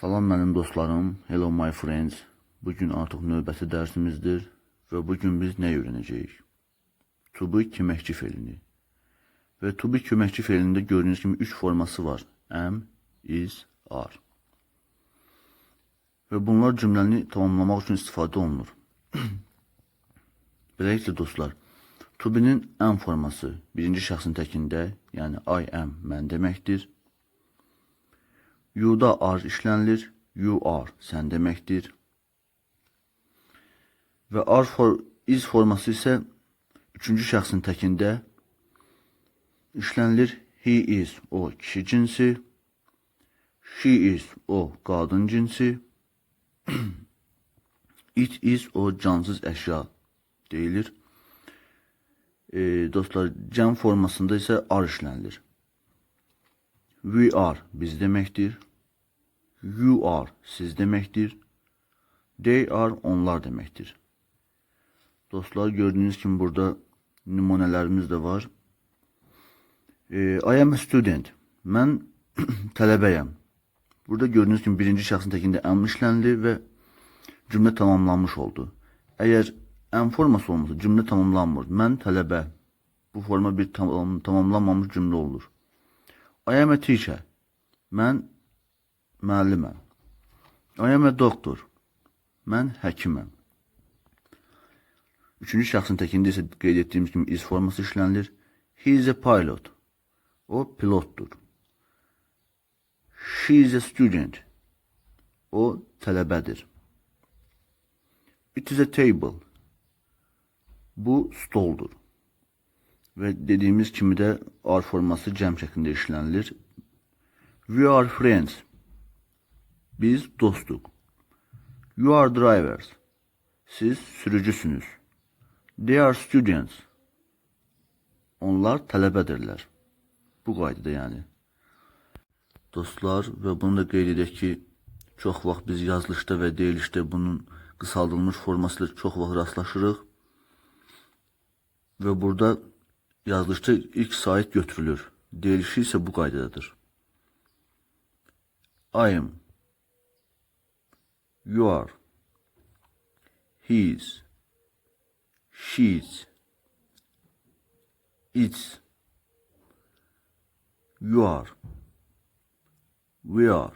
Salam mənim dostlarım, hello my friends. Bugün artıq növbəti dərsimizdir və bugün biz nə öyrənəcəyik? To be köməkçi felini. Və to be köməkçi felində gördüyünüz kimi 3 forması var. Am, is, are. Və bunlar cümləni tamamlamaq üçün istifadə olunur. Beləliklə dostlar, to be-nin am forması birinci şəxsin təkində, yəni I am mən deməkdir. You'da are işlənilir, you are sən deməkdir. Və are for is forması isə üçüncü şəxsin təkində işlənilir. He is o kişi cinsi, she is o qadın cinsi, it is o cansız əşya deyilir. E, dostlar, cəm formasında isə are işlənilir. We are biz deməkdir. You are siz deməkdir. They are onlar deməkdir. Dostlar gördüğünüz kimi burada nümunələrimiz də var. E, I am a student. Mən tələbəyəm. Burada gördüğünüz kimi birinci şəxsin təkində am işləndi və cümlə tamamlanmış oldu. Əgər am forması olmasa cümlə tamamlanmır. Mən tələbə. Bu forma bir tam, tamamlanmamış cümlə olur. I am a teacher. Mən müəlliməm. I am a doctor. Mən həkiməm. Üçüncü şəxsin təkində isə qeyd etdiyimiz kimi is forması işlənilir. He is a pilot. O pilotdur. She is a student. O tələbədir. It is a table. Bu stoldur. Və dediyimiz kimi də are forması cəm şəklində işlənilir. We are friends. Biz dostuq. You are drivers. Siz sürücüsünüz. They are students. Onlar tələbədirlər. Bu qaydada yəni. Dostlar və bunu da qeyd edək ki, çox vaxt biz yazılışda və deyilişdə bunun qısaldılmış forması ilə çox vaxt rastlaşırıq. Və burada yazılışda ilk sait götürülür. Deyilişi isə bu qaydadadır. I am. You are. He's. She's. It's. You are. We are.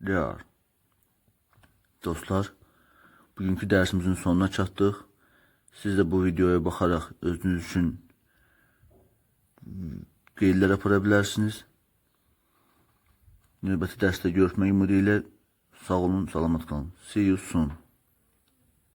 They are. Dostlar, bugünkü dərsimizin sonuna çatdıq. Siz də bu videoya baxaraq özünüz üçün qeydlər apara bilərsiniz. Növbəti dərsdə görüşmək ümidi ilə sağ olun, salamat qalın. See you soon.